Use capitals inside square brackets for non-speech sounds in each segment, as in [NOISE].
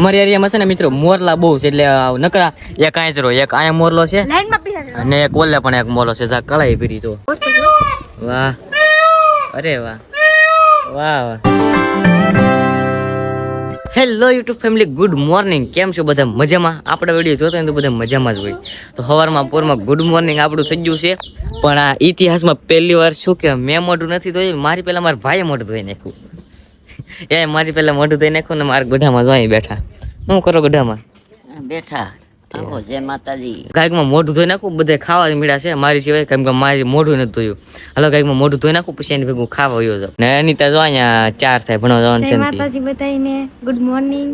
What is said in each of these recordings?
અમારી એરિયામાં છે ને મિત્રો મોરલા બહુ છે એટલે નકરા એક આંચરો એક આયા મોરલો છે. અને એક ઓલે પણ એક મોરલો છે જા કળાઈ પીરી તો. વાહ. અરે વાહ. વાહ વાહ. Hello YouTube family good morning કેમ છો બધા? મજામાં? આપણે વીડિયો જોતા હોય તો બધા મજામાં જ હોય. તો સવારમાં પોરમાં ગુડ મોર્નિંગ આપણું થઈ ગયું છે. પણ આ ઇતિહાસમાં પહેલી વાર શું કે મેં મોઢું નથી ધોયું મારી પહેલાં મારા ભાઈએ મોઢું ધોઈ નાખ્યું. [LAUGHS] એ મારી પહેલાં મોઢું ધોઈ નાખ્યું ને મારા ગોઢામાં જોઈ બેઠા. શું કરો ગઢામાં? બેઠા. જય માતાજી. ગાયકમાં મોઢું ધોઈ નાખું બધે ખાવા મળ્યા છે. મારી સિવાય કેમ કે મારી મોઢું નથી ધોયું. હાલો ગાયકમાં મોઢું ધોઈ નાખું પછી એની ભેગું ખાવા વયો જાવ ને અનિતા જો અહીંયા ચાર થાય ભણવા જવાનું છે જય ને તી. માતાજી બધાને ગુડ મોર્નિંગ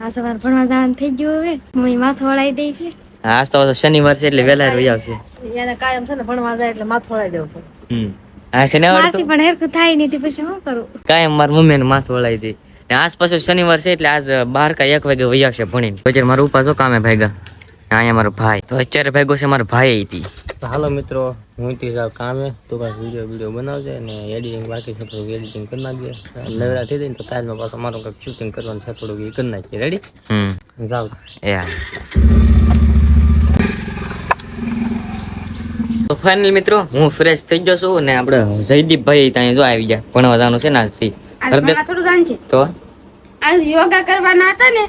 આ સવાર ભણવા જવાનું થઈ ગયું હવે. મમ્મી માથું વળાઈ દઈ છે. આજ તો શનિવાર છે એટલે વહેલા વહી આવશે. એને કાયમ છે ને ભણવા જાય એટલે માથું વળાઈ દેવું પડે. હમ. હા શનિવાર મારથી પણ થાય નહીં પછી શું કરું? કાંઈ મારા મમ્મીને માથું વળાવી દે. ને આજ પાછો શનિવાર છે એટલે આજ બાર કા એક વાગે વૈયા છે ભણીને. પછી મારા ઉપા જો કામે ભાગ્યા. અહીંયા મારો ભાઈ. તો અત્યારે ભાગ્યો છે મારો ભાઈ હતી તો હાલો મિત્રો હું તી જાઉં કામે. તો કાંઈ વીડિયો વીડિયો બનાવજે ને એડિટિંગ બાકી છે થોડું એડિટિંગ કરી નાખજે. નવરા થઈ જાય ને તો કાલમાં પાછો મારું કંઈક શૂટિંગ કરવાનું છે થોડુંક એ કરી નાખીએ રેડી હમ. જાવ એ તો ફાઇનલ મિત્રો હું ફ્રેશ થઈ ગયો છું ને આપણે જયદીપભાઈ ત્યાં જો આવી ગયા. ભણવા જવાનું છે ને આજથી. તો? આજ યોગા કરવાના હતા ને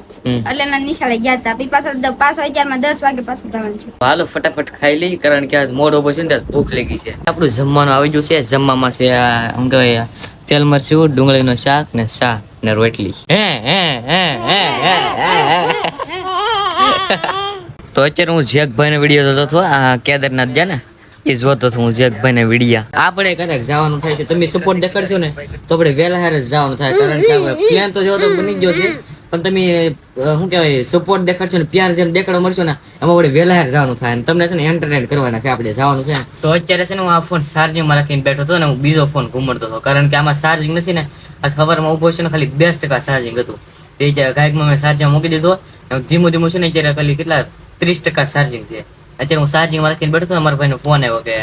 એટલે ના નિશાળે ગયા હતા. પછી પાછા પાંચ હજારમાં દસ વાગે પાછું જવાનું છે. હાલો ફટાફટ ખાઈ લઈ કારણ કે આજ મોડો બચ્યો ને ભૂખ લાગી છે. આપણું જમવાનું આવી ગયું છે. જમવામાં છે શું કહેવાય તેલ મરચું ડુંગળીનું શાક ને શાક ને રોટલી. હે હે હે હે હે હે તો અત્યારે હું જેકભાઈ નો વીડિયો જોતો હતો આ કેદારનાથ ગયા ને? એ જોતો હતો હું જેકભાઈ ને વિડીયા. આપણે ક્યારેક જવાનું થાય છે તમે સપોર્ટ દેખાડશો ને તો આપણે વહેલા હારે જવાનું થાય કારણ કે પ્લાન તો જેવો તો બની ગયો છે પણ તમે શું કહેવાય સપોર્ટ દેખાડશો ને પ્યાર જેમ દેખાડો મળશો ને એમાં આપણે વહેલા હારે જવાનું થાય અને તમને છે ને એન્ટરટેન કરવાના છે આપણે જવાનું છે. ને. તો અત્યારે છે ને હું આ ફોન ચાર્જિંગમાં રાખીને બેઠો હતો ને હું બીજો ફોન ઘૂમડતો હતો કારણ કે આમાં ચાર્જિંગ નથી ને આ ખબરમાં ઊભો છે ને ખાલી બે ટકા ચાર્જિંગ હતું. તે ગાયકમાં મેં ચાર્જિંગ મૂકી દીધો ધીમું ધીમું છે ને અત્યારે ખાલી કેટલા ત્રીસ ટકા ચાર્જિંગ છે. અત્યારે હું ચાર્જિંગમાં રાખીને બેઠો હતો મારા ભાઈનો ફોન આવ્યો કે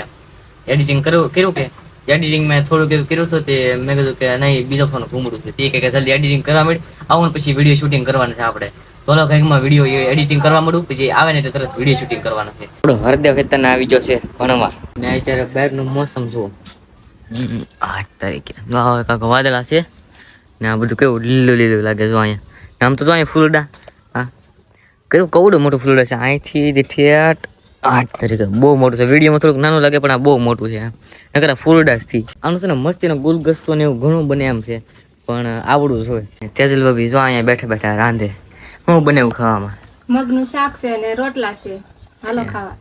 એડિટિંગ કર્યું કર્યું કે? એડિટિંગ મેં થોડુંક એવું કર્યું હતું તે મેં કીધું કે નહીં બીજો ફોન ઘૂમડું છે. તે કે જલ્દી એડિટિંગ કરવા મળી. આવું પછી વીડિયો શૂટિંગ કરવાનું છે આપણે. તો કંઈકમાં વીડિયો એડિટિંગ કરવા માંડું પછી આવે ને એટલે તરત વીડિયો શૂટિંગ કરવાનું છે. થોડું હરદેવ ખેતર આવી ગયો છે ભણવા. ને અત્યારે બહારનું મોસમ જુઓ. આઠ તારીખે હવે કાંક વાદળા છે ને આ બધું કેવું લીલું લીલું લાગે જો અહીંયા. આમ તો જો અહીંયા ફૂલડા. હા. કેવું કવડું મોટું ફૂલડા છે? અહીંથી ઠેઠ આઠ તરીકે. બહુ મોટું છે. વિડીયોમાં થોડુંક નાનું લાગે પણ આ બહુ મોટું છે. નકર આ ફૂલડા જ થી. આનું છે ને મસ્તીનો ગુલગસ્તો ને એવું ઘણું બને એમ છે. પણ આવડું જોઈએ તેજલ ભાભી જો અહીંયા બેઠા બેઠા રાંધે. હું બનાવું ખાવામાં? મગનું શાક છે અને રોટલા છે. હાલો ખાવા.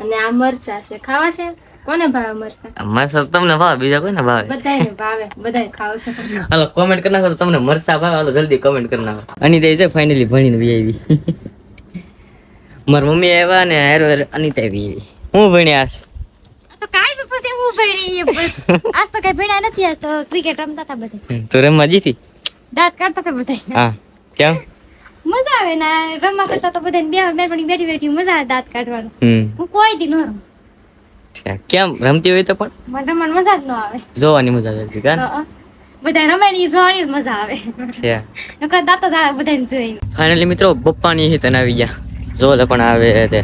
અને આ મરચા છે. ખાવા છે? કોને ભાવે મરચા? મરસા તમને ભાવે બીજા કોઈને ભાવે? બધાને ભાવે. બધાય ખાવ છે. હાલો કોમેન્ટ કરી નાખો તમને મરચા ભાવે. હાલો જલ્દી કોમેન્ટ કરી નાખો. અનિતા છે ફાઇનલી ભણીને બી આવી મારી મમ્મી આવ્યા ને હેરો અનિતા આવી હું ભણ્યા તો કાઈ બી પછી હું ભણી આજ તો કઈ ભણ્યા નથી આજ તો ક્રિકેટ રમતા હતા બધા. તું રમવા જીતી દાંત કાઢતા હતા બધા. હા કેમ? મજા આવે ને રમવા કરતા તો બધા બે બેઠી બેઠી બેઠી મજા આવે દાંત કાઢવાનું. હું કોઈ દી ન રમ. કેમ? રમતી હોય તો પણ? મને રમવાની મજા જ ન આવે. જોવાની મજા આવતી અ. બધા રમે ને જોવાની મજા આવે. છે નકર દાંત બધાને જોઈને. ફાઇનલી મિત્રો બપ્પાની હિતન આવી ગયા. જો પણ આવે તે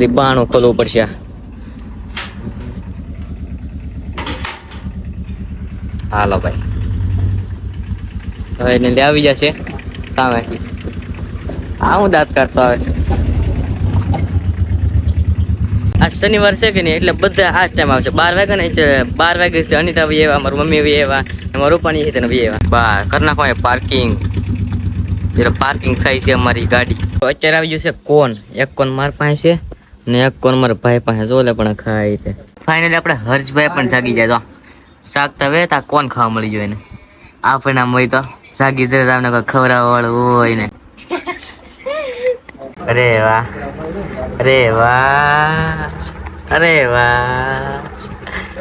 લીબાણું ખોલવું પડશે હાલો ભાઈ. હવે એને લે આવી જશે સામેથી. આ હું દાંત કાઢતો આવે. આ શનિવાર છે કે નહીં એટલે બધા આ જ ટાઈમ આવશે. બાર વાગે ને બાર વાગે છે અનિતા ભાઈ એવા, મારી મમ્મી ભાઈ એવા મારું રૂપાણી હિતન ભાઈ એવા. બા, કરી નાખો પાર્કિંગ જરા પાર્કિંગ થાય છે અમારી ગાડી. અત્યારે આવી ગયું છે કોન એક કોન મારા પાસે છે ને એક કોન મારા ભાઈ પાસે જો લે પણ ખાય છે. ફાઇનલી આપણે હર્ષભાઈ પણ જાગી જાય તો શાક તો હવે તા કોણ ખાવા મળી જાય ને આપણે આમ હોય તો જાગી જાય તમને કોઈ ખવડાવવા વાળું હોય ને. અરે વાહ. અરે વાહ. અરે વાહ.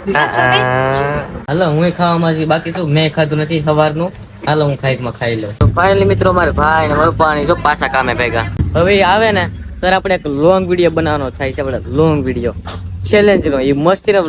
[LAUGHS] હાલો હું ખાવામાં છે બાકી શું? મેં ખાધું નથી સવારનું. હાલો હું ખાઈકમાં ખાઈ લઉં. તો ફાઇનલી મિત્રો મારા ભાઈ ને મારું પાણી જો પાછા કામે ભેગા. હવે આવે ને ત્યારે આપણે એક લોંગ વીડિયો બનાવવાનો થાય છે આપણે લોંગ વીડિયો ચેલેન્જ નો એ મસ્તીનો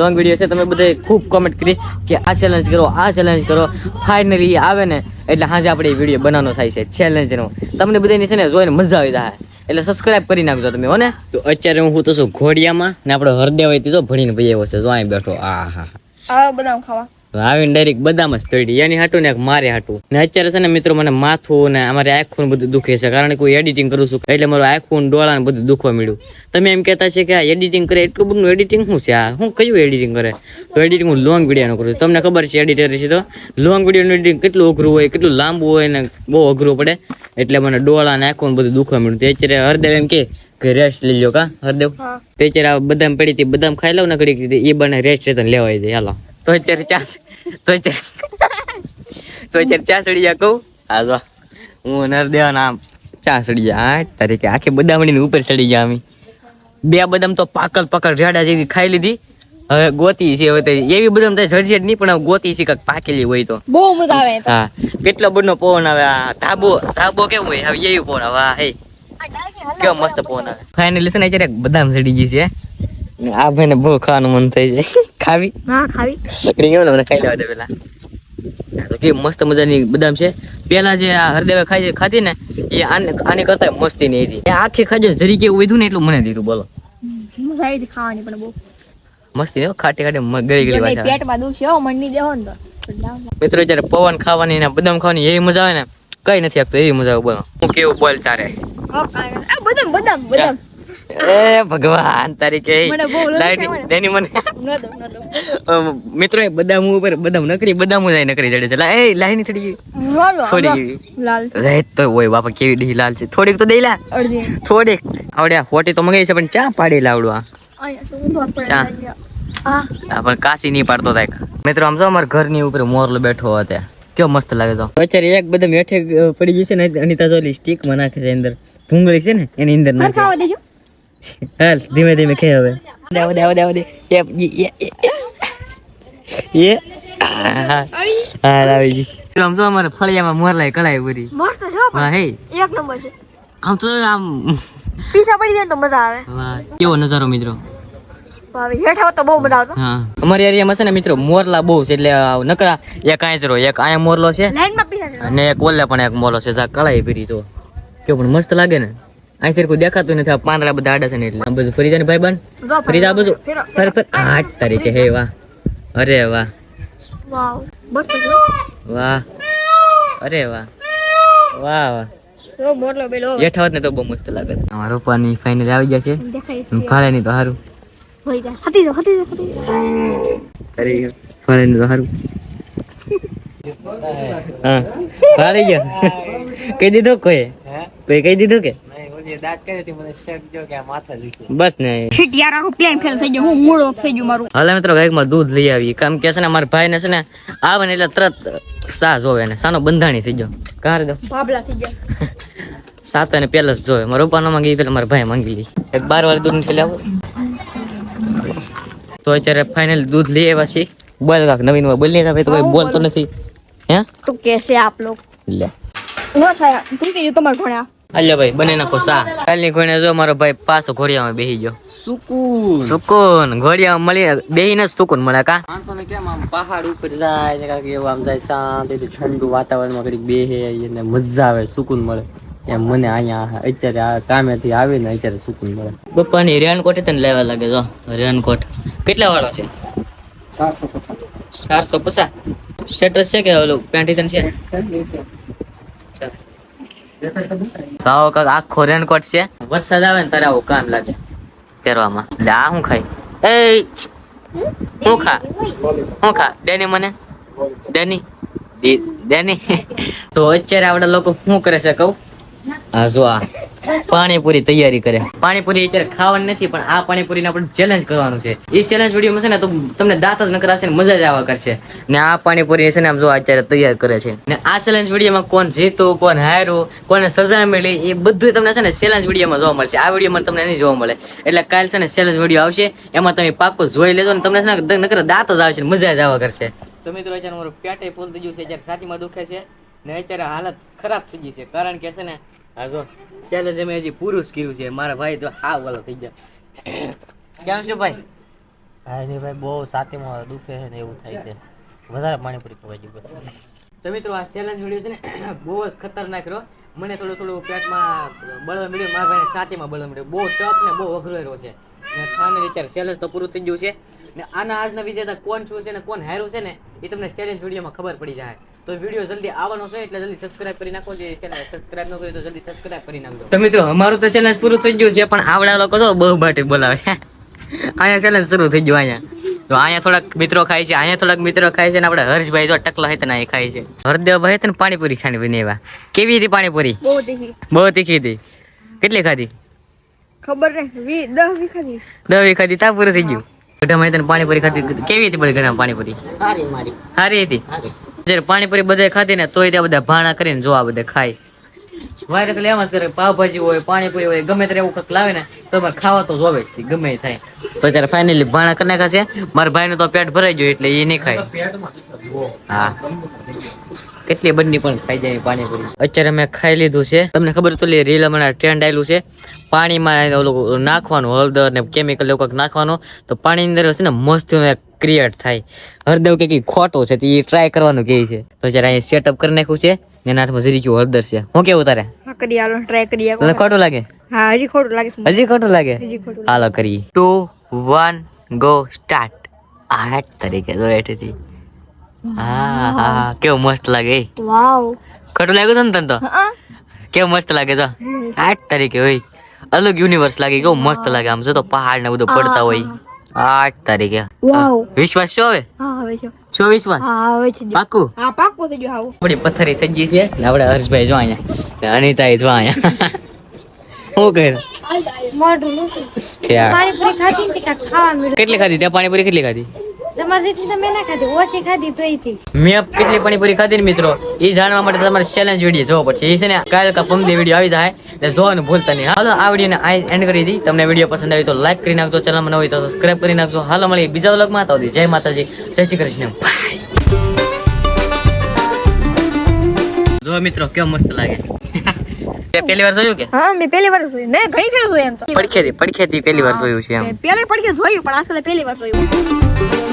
લોંગ વીડિયો છે. તમે બધા ખૂબ કોમેન્ટ કરી કે આ ચેલેન્જ કરો આ ચેલેન્જ કરો. ફાઇનલી આવે ને એટલે હાજે આપણે એ વીડિયો બનાવવાનો થાય છે ચેલેન્જ નો. તમને બધાની છે ને જોઈને મજા આવી જાય. એટલે સબસ્ક્રાઇબ કરી નાખજો તમે હોને તો અત્યારે હું તો છું ઘોડિયામાં ને આપણો હરદેવ હોય તો ભણીને ભાઈ આવ્યો છે જો અહીં બેઠો. આ હા હા બધા ખાવા. આવીને ડાયરેક્ટ બદામ જ તળી એની હાટું ને મારે હાટું. ને અત્યારે છે ને મિત્રો મને માથું ને અમારે આખું બધું દુખે છે. કારણ કે હું એડિટિંગ કરું છું. એટલે મારું આખું ડોળા ને બધું દુખવા મળ્યું તમે એમ કહેતા છે કે આ એડિટિંગ કરે એટલું બધું એડિટિંગ શું છે? આ હું કયું એડિટિંગ કરે? તો એડિટિંગ હું લોંગ વિડીયોનું કરું છું. તમને ખબર છે એડિટર છે તો? લોંગ વિડીયોનું એડિટિંગ કેટલું અઘરું હોય કેટલું લાંબુ હોય ને બહુ અઘરું પડે. એટલે મને ડોળા ને આખું બધું દુખવા મળ્યું તે અત્યારે હરદેવ એમ કે કે રેસ્ટ લઈ લો કા હરદેવ? તે અત્યારે બદામ પડી હતી બદામ ખાઈ લઉં ને ઘડી એ બને રેસ્ટ લેવાય જાય. હાલો. તો અત્યારે ચાસ તો અત્યારે તો અત્યારે ચા સડી જા કહું? હા જો. હું નરદેવાના નામ ચા સડી જા આઠ તારીખે આખી બદામણી ઉપર ચડી ગયા અમે. બે બદામ તો પાકલ પાકલ રેડા જેવી ખાઈ લીધી. હવે ગોતી છે હવે એવી બદામ તો સડશે જ નહીં પણ ગોતી છે કાંઈક પાકેલી હોય તો. બહુ મજા આવે હા કેટલો બધો પવન આવે આ ધાબો ધાબો કેવું હોય? હવે એવી પવન આવે હા કેવો મસ્ત પવન આવે. ફાઇનલી છે ને અત્યારે બદામ સડી ગઈ છે આ ભાઈને બહુ ખાવાનું મન થઈ જાય. ખાવી? હા ખાવી. મને ખાઈ લેવા દે પેલા. તો મસ્ત મજાની બદામ છે. પેલા જે આ હરદેવે ખાઈ ખાધી ને એ આને આની કરતા મસ્તી નહીં હતી આખી ખાજો જરી કેવું વધ્યું ને એટલું મને દીધું બોલો. મજા આવી ખાવાની પણ બહુ. મસ્તી નહીં ખાટી ખાટી ગળી ગળી વાત પેટમાં દુખશે હો મંડી દેવો ને તો. મિત્રો જ્યારે પવન ખાવાની ને બદામ ખાવાની એવી મજા આવે ને કઈ નથી આપતો એવી મજા આવે બોલો. હું કેવું બોલ તારે? બદામ બદામ બદામ. એ ભગવાન મને. તેની મને મિત્રો એ બદામ ઉપર બદામ નકરી બદામ જાય નકરી ચડે છે. એ લાઈની થોડી થોડી લાલ તો ઓય બાપા કેવી ડી લાલ છે. થોડીક તો દઈ લા. થોડીક. આવડ્યા હોટી તો મંગાવી છે પણ ચા પાડી લાવડવા ચા. પણ કાશી નહીં પાડતો થાય મિત્રો આમ જો અમારા ઘરની ઉપર મોરલો બેઠો હતો કેવો મસ્ત લાગે તો. અત્યારે એક બધા મેઠે પડી જશે ને અનિતા જોલી સ્ટીકમાં નાખે છે અંદર. ભૂંગળી છે ને એની અંદર નાખે. દેજો. હાલ ધીમે ધીમે ખાઈ હવે. દેવ દેવ દેવ દે એ એ એ એ હા હા આમ જો અમારે ફળિયામાં મોરલાય કળાય પૂરી મસ્ત છે હો હે એક નંબર છે. આમ તો આમ. પીસા પડી જાય તો મજા આવે. વાહ. કેવો નજારો મિત્રો? હવે હેઠા તો બહુ મજા આવતો હા. અમારી એરિયામાં છે ને મિત્રો મોરલા બહુ છે એટલે નકરા એક આંચરો એક આયા મોરલો છે. લાઈનમાં પીસા છે. અને એક ઓલે પણ એક મોરલો છે કળાઈ પીરી તો. કેવું પણ મસ્ત લાગે ને. અહીં કોઈ દેખાતું નથી. આ પાંદડા બધા આડા છે ને એટલે. આ બધું ફરી જાય ને ભાઈ બન. ફરી જા બધું. ફેરો, ફર આઠ તારીખે હે વાહ. અરે વાહ. વાહ. અરે વાહ. વાહ વાહ. જો મોરલો બેલો. જેઠા હોત ને તો બહુ મસ્ત લાગે. અમારા રૂપાની ફાઇનલ આવી ગયા છે. ફાળે નહીં તો સારું ફાળે નહીં તો સારું હા ફાળી ગયો કહી દીધું કોઈ? કોઈ કહી દીધું કે? બસ ને. શીટ યાર આખું પ્લેન ફેલ થઈ ગયો હું મૂળો થઈ ગયું મારું. હાલે મિત્રો ગાયકમાં દૂધ લઈ આવી. કામ કે છે ને મારા ભાઈને છે ને આવે ને એટલે તરત સા જોવે ને સાનો બંધાણી થઈ ગયો. કાર દો. બાબલા થઈ ગયા. [LAUGHS] સાત અને પેલા જ જોવે. મારા પપ્પા નો માંગી પેલા મારા ભાઈ માંગી લી. એક બાર વાર દૂધ નથી લાવો. તો અત્યારે ફાઇનલ દૂધ લઈ આવ્યા છીએ. બોલ કાક નવીન બોલ નહીં ભાઈ તો બોલતો નથી. હે? તો કેસે આપ લોગ. લે. નો થાય. તું કીધું તમારે ભણ્યા હાલ્યો ભાઈ બને નાખો સા કાલની કોઈને જો મારો ભાઈ પાછો ઘોડિયામાં બેસી ગયો. સુકૂન. સુકૂન ઘોડિયામાં મળી બેહીને જ સુકૂન મળે કા? માણસોને કેમ આમ પહાડ ઉપર જાય ને કાંઈક એવું આમ જાય શાંતિથી ઠંડુ વાતાવરણમાં ઘડીક બેહે અને મજા આવે સુકૂન મળે. એમ મને અહીંયા અત્યારે આ કામેથી આવીને અત્યારે સુકૂન મળે. પપ્પાની રેનકોટ તને લેવા લાગે જો રેનકોટ. કેટલા વાળો છે? ચારસો પચાસ. સ્ટેટસ છે કે ઓલું પેન્ટી તને છે. તો કાક આખો રેનકોટ છે. વરસાદ આવે ને તારે આવું કામ લાગે પહેરવામાં એટલે આ શું ખાઈ? એ શું ખા? શું ખા? ડેની મને? ડેની? ડેની? [LAUGHS] તો અત્યારે આપણે લોકો શું કરે છે કહું? પાણીપુરી તૈયારી કરે. પાણીપુરી અત્યારે ખાવાની નથી, પણ આ પાણીપુરીને આપણે ચેલેન્જ કરવાનું છે. એ ચેલેન્જ વિડીયોમાં છે ને, તો તમને દાંત જ ન કરાવશે ને, મજા જ આવા કરશે. ને આ પાણીપુરી છે ને, આમ જો અત્યારે તૈયાર કરે છે. ને આ ચેલેન્જ વિડીયોમાં કોણ જીતું, કોણ હાર્યું, કોને સજા મળી એ બધું તમને છે ને ચેલેન્જ વિડીયોમાં જોવા મળશે. આ વિડીયોમાં તમને નહીં જોવા મળે. એટલે કાલ છે ને ચેલેન્જ વીડિયો આવશે, એમાં તમે પાક્કું જોઈ લેજો ને, તમને છે ને નકર દાંત જ આવશે ને, મજા જ આવા કરશે. તો મિત્રો, અત્યારે મારું પેટે ફૂલ થઈ ગયું છે, અત્યારે છાતીમાં દુખે છે. ને અત્યારે હાલત ખરાબ થઈ ગઈ છે, કારણ કે છે ને આ જો. ચેલેન્જ અમે હજી પૂરું જ કર્યું છે મારા ભાઈ તો હા વાલો થઈ ગયા. કેમ છો ભાઈ? હાની ભાઈ બહુ સાથેમાં દુખે છે ને એવું થાય છે. વધારે પાણીપુરી ખવાઈ ગયું તો મિત્રો આ ચેલેન્જ વીડિયો છે ને [CLEARS THROAT] બહુ જ ખતરનાક રહ્યો. મને થોડું થોડું પેટમાં બળવા મળ્યું મારા ભાઈને સાતીમાં બળવા મળ્યું. બહુ ટફ ને બહુ અઘરો રહ્યો છે. ને ફાઇનલી અત્યારે ચેલેન્જ તો પૂરું થઈ ગયું છે. ને આના આજના વિજેતા કોણ શું છે ને કોણ હાર્યું છે ને એ તમને ચેલેન્જ વિડીયોમાં ખબર પડી જાય. તો વીડિયો જલ્દી આવવાનો છે એટલે જલ્દી સબસ્ક્રાઇબ કરી નાખો. જે ચેનલ સબસ્ક્રાઇબ ન કરી તો જલ્દી સબસ્ક્રાઇબ કરી નાખજો. તો મિત્રો અમારું તો ચેલેન્જ પૂરું થઈ ગયું છે પણ આવડા લોકો તો બહુ માટે બોલાવે. અહીંયા ચેલેન્જ શરૂ થઈ ગયું અહીંયા. તો અહીંયા થોડાક મિત્રો ખાય છે અહીંયા થોડાક મિત્રો ખાય છે ને આપણે હર્ષભાઈ જો ટકલા હોય એ ખાય છે. હરદેવભાઈ હતા ને પાણીપુરી ખાણી બનાવ્યા કેવી હતી પાણીપુરી? બહુ તીખી. બહુ તીખી હતી. કેટલી ખાધી? ખબર નહીં. દસ વી ખાધી. દવી ખાધી તા પૂરું થઈ ગયું. ગઢામાં હતી પાણીપુરી ખાધી. કેવી હતી બધી ગઢામાં પાણીપુરી? સારી મારી. સારી હતી? પાણીપુરી બધા ખાધી ને તોય ત્યાં બધા ભાણા કરીને જોવા બધા ખાય. વાયર તો એમ જ કરે, પાવભાજી હોય, પાણીપુરી હોય, ગમે ત્યારે એવું કંઈક લાવે ને તો અમારે ખાવા તો જોવે જ ગમે થાય. તો અત્યારે ફાઇનલી ભાણા કરી નાખા છે. મારા ભાઈનું તો પેટ ભરાઈ ગયું એટલે એ નહીં ખાય. હા. કેટલી બધી પણ ખાઈ જાય પાણીપુરી. અત્યારે મેં ખાઈ લીધું છે. તમને ખબર તો રીલ હમણાં ટ્રેન્ડ આવેલું છે. પાણીમાં નાખવાનું, હળદર ને કેમિકલ એવું કંઈક નાખવાનું. તો પાણીની અંદર છે ને મસ્ત ક્રિએટ થાય. હળદર કે ખોટો ખોટું છે તે ટ્રાય કરવાનું કહે છે. તો જ્યારે અહીંયા સેટઅપ કરી નાખ્યું છે ને એના હાથમાં જરીક્યું હળદર છે. હું કેવું તારે? કરી આલો ટ્રાય કરી તને ખોટું લાગે? હા હજી ખોટું લાગે હજી ખોટું લાગે? હજી ખોટું હાલો કરીએ. ટુ વન ગો સ્ટાર્ટ આઠ તરીકે જો હેઠેથી હા હા કેવું મસ્ત લાગે વાવ ખોટું લાગ્યું તને તો? કેવું મસ્ત લાગે જો. આઠ તરીકે હોય. અલગ યુનિવર્સ લાગે કેવું મસ્ત લાગે આમ. જો તો પહાડ ને બધું પડતા હોય. આઠ તારીખે. વાવ. વિશ્વાસ છો હવે? હા હવે છો. વિશ્વાસ? હા હવે છે પાકું હા પાકું થઈ ગયો હાવ આપણી પથ્થરી થઈ ગઈ છે. ને આપણે હર્ષભાઈ જો અહીંયા. ને અનિતા જો અહીંયા. [LAUGHS] શું મોઢું ખાધી તે મળ્યું. કેટલી ખાધી? ત્યાં પાણીપુરી કેટલી ખાધી? તમારે જેટલી તો મેં ના ખાધી ઓછી ખાધી તો થી મેં કેટલી પાણીપુરી ખાધી ને મિત્રો? એ જાણવા માટે તમારે ચેલેન્જ વીડિયો જોવો પડશે. એ છે ને કાલ કા પમદી વીડિયો આવી જાય એટલે જોવાનું ભૂલતા નહીં. હાલો આ વિડીયોને આ એન્ડ કરી દી. તમને વીડિયો પસંદ આવી તો લાઈક કરી નાખજો ચેનલમાં ન હોય તો સબસ્ક્રાઇબ કરી નાખજો. હાલો મળીએ બીજા વ્લોગમાં તો જય માતાજી. જય શ્રી કૃષ્ણ. બાય જો મિત્રો કેવો મસ્ત લાગે. [LAUGHS] પહેલી વાર જોયું કે? હા મેં પહેલી વાર જોયું. મેં ઘણી ફેર જોયું એમ તો. પડખેથી પડખેથી પહેલી વાર જોયું છે એમ. પહેલી પડખે જોયું પણ આ પહેલી વાર જોયું.